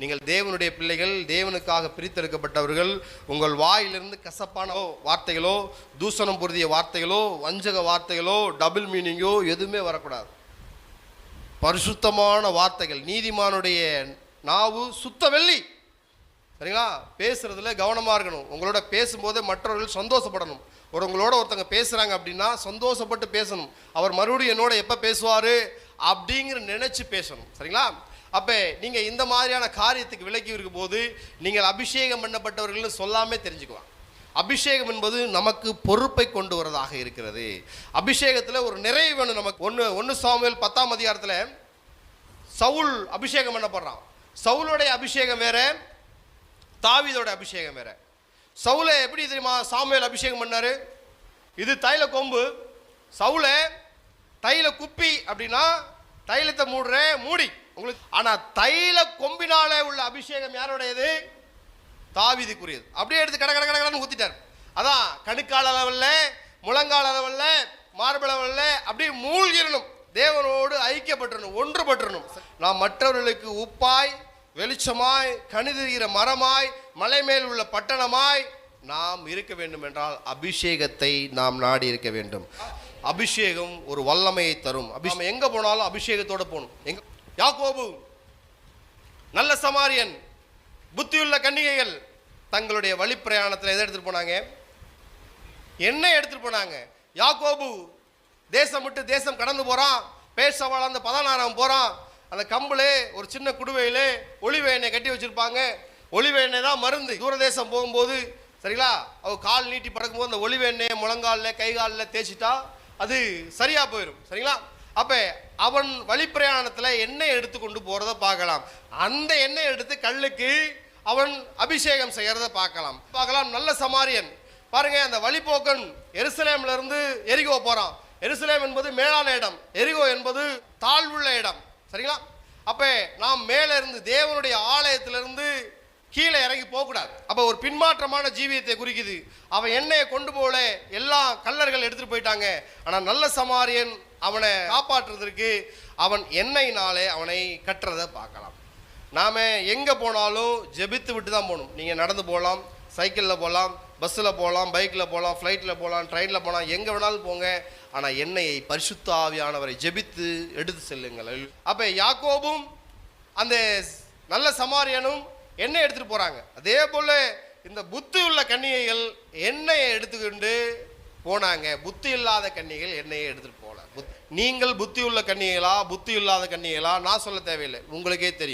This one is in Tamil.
நீங்கள் தேவனுடைய பிள்ளைகள் தேவனுக்காக பிரித்தெடுக்கப்பட்டவர்கள் உங்கள் வாயிலிருந்து கசப்பான வார்த்தைகளோ தூசணம் பொருதிய வார்த்தைகளோ வஞ்சக வார்த்தைகளோ டபுள் மீனிங்கோ எதுவுமே வரக்கூடாது. பரிசுத்தமான வார்த்தைகள் நீதிமானுடைய நாவு சுத்த வெள்ளி. சரிங்களா? பேசுகிறதுல கவனமாக இருக்கணும். உங்களோட பேசும்போதே மற்றவர்கள் சந்தோஷப்படணும். ஒரு உங்களோட ஒருத்தங்க பேசுகிறாங்க அப்படின்னா சந்தோஷப்பட்டு பேசணும். அவர் மறுபடியும் என்னோட எப்போ பேசுவார்? அப்படிங்கிற நினச்சி பேசணும். சரிங்களா? அப்போ நீங்கள் இந்த மாதிரியான காரியத்துக்கு விலக்கி இருக்கும்போது நீங்கள் அபிஷேகம் பண்ணப்பட்டவர்கள்னு சொல்லாமே தெரிஞ்சுக்குவாங்க அபிஷேகம் என்பது நமக்கு பொறுப்பை கொண்டு வரதாக இருக்கிறது. அபிஷேகத்தில் ஒரு நிறைவு வேணும் நமக்கு. ஒன்று ஒன்று சாமியல் பத்தாம் அதிகாரத்தில் சவுல் அபிஷேகம் பண்ணப்படுறான். சவுலுடைய அபிஷேகம் வேற தாவிதோட அபிஷேகம் வேற. சவுலை எப்படி தெரியுமா சாமுவேல் அபிஷேகம் பண்ணார்? இது தைல கொம்பு. சவுலை தைல குப்பி அப்படின்னா தைலத்தை மூடுற மூடி. உங்களுக்கு ஆனா தைல கொம்பினாலே உள்ள அபிஷேகம் யாருடையது? தாவீதுக்குரியது. அப்படியே எடுத்து கட கட கட கடன்னு ஊத்திட்டார். அதான் கணுக்கால் அளவில் முழங்கால் அளவில் மார்பள அளவில் அப்படியே மூழ்கிடணும் தேவனோடு ஐக்கியப்பட்டிரணும் ஒன்றுபட்டிரணும். நாம் மற்றவர்களுக்கு உப்பாய் வெளிச்சமாய் கணிதுகிற மரமாய் மலை மேல் உள்ள பட்டணமாய் நாம் இருக்க வேண்டும் என்றால் அபிஷேகத்தை நாம் நாடி இருக்க வேண்டும். அபிஷேகம் ஒரு வல்லமையை தரும். அபிஷேகம் எங்கே போனாலும் அபிஷேகத்தோடு போகணும். எங்கே யாக்கோபு நல்ல சமாரியன் புத்தியுள்ள கன்னிகைகள் தங்களுடைய வழிப்பிரயாணத்தில் எதை எடுத்துகிட்டு போனாங்க? என்ன எடுத்துகிட்டு போனாங்க. யாக்கோபு தேசம் விட்டு தேசம் கடந்து போகிறான் பேசவாள் அந்த பதினாறாம் போகிறான் அந்த கம்பிலே ஒரு சின்ன குடுவையிலே ஒளிவ எண்ணெய் கட்டி வச்சிருப்பாங்க. ஒளிவ எண்ணெய் தான் மருந்து. தூரதேசம் போகும்போது சரிங்களா? அவ கால் நீட்டி பறக்கும்போது அந்த ஒளிவ எண்ணெயை முழங்காலில் கை காலில் தேய்ச்சிட்டா அது சரியாக போயிடும் சரிங்களா? அப்போ அவன் வழிப்பிரயாணத்தில் எண்ணெய் எடுத்து கொண்டு போகிறத பார்க்கலாம். அந்த எண்ணெய் எடுத்து கல்லுக்கு அவன் அபிஷேகம் செய்கிறத பார்க்கலாம். பார்க்கலாம் நல்ல சமாரியன். பாருங்கள் அந்த வழிபோக்கன் எருசலேம்லேருந்து எரிகோ போகிறான் எருசலேம் என்பது மேலான இடம். எரிகோ என்பது தாழ்வுள்ள இடம். சரிங்களா? அப்போ நாம் மேலே இருந்து தேவனுடைய ஆலயத்திலிருந்து கீழே இறங்கி போகக்கூடாது. அப்போ ஒரு பின்மாற்றமான ஜீவியத்தை குறிக்குது. அவன் எண்ணெயை கொண்டு போல எல்லா கல்லர்கள் எடுத்துகிட்டு போயிட்டாங்க. ஆனால் நல்ல சமாரியன் அவனை காப்பாற்றுறதற்கு அவன் எண்ணெயினாலே அவனை கட்டுறதை பார்க்கலாம். நாம் எங்கே போனாலும் ஜெபித்து விட்டு தான் போகணும். நீங்கள் நடந்து போகலாம் சைக்கிளில் போகலாம் பஸ்ஸில் போகலாம் பைக்கில் போகலாம் ஃப்ளைட்டில் போகலாம் ட்ரெயினில் போகலாம் எங்கே வேணாலும் போங்க. ஆனால் எண்ணெயை பரிசுத்த ஆவியானவரை ஜெபித்து எடுத்து செல்லுங்கள். அப்போ யாக்கோபும் அந்த நல்ல சமாரியனும் எண்ணெய் எடுத்துகிட்டு போகிறாங்க அதே போல் இந்த புத்தி உள்ள கன்னிகைகள் எண்ணெயை எடுத்துக்கிண்டு போனாங்க. புத்தி இல்லாத கன்னிகள் எண்ணெயை எடுத்துகிட்டு போகல புத் நீங்கள் புத்தி உள்ள கன்னிகளா புத்தி இல்லாத கன்னிகளா நான் சொல்ல தேவையில்லை. உங்களுக்கே தெரியும்.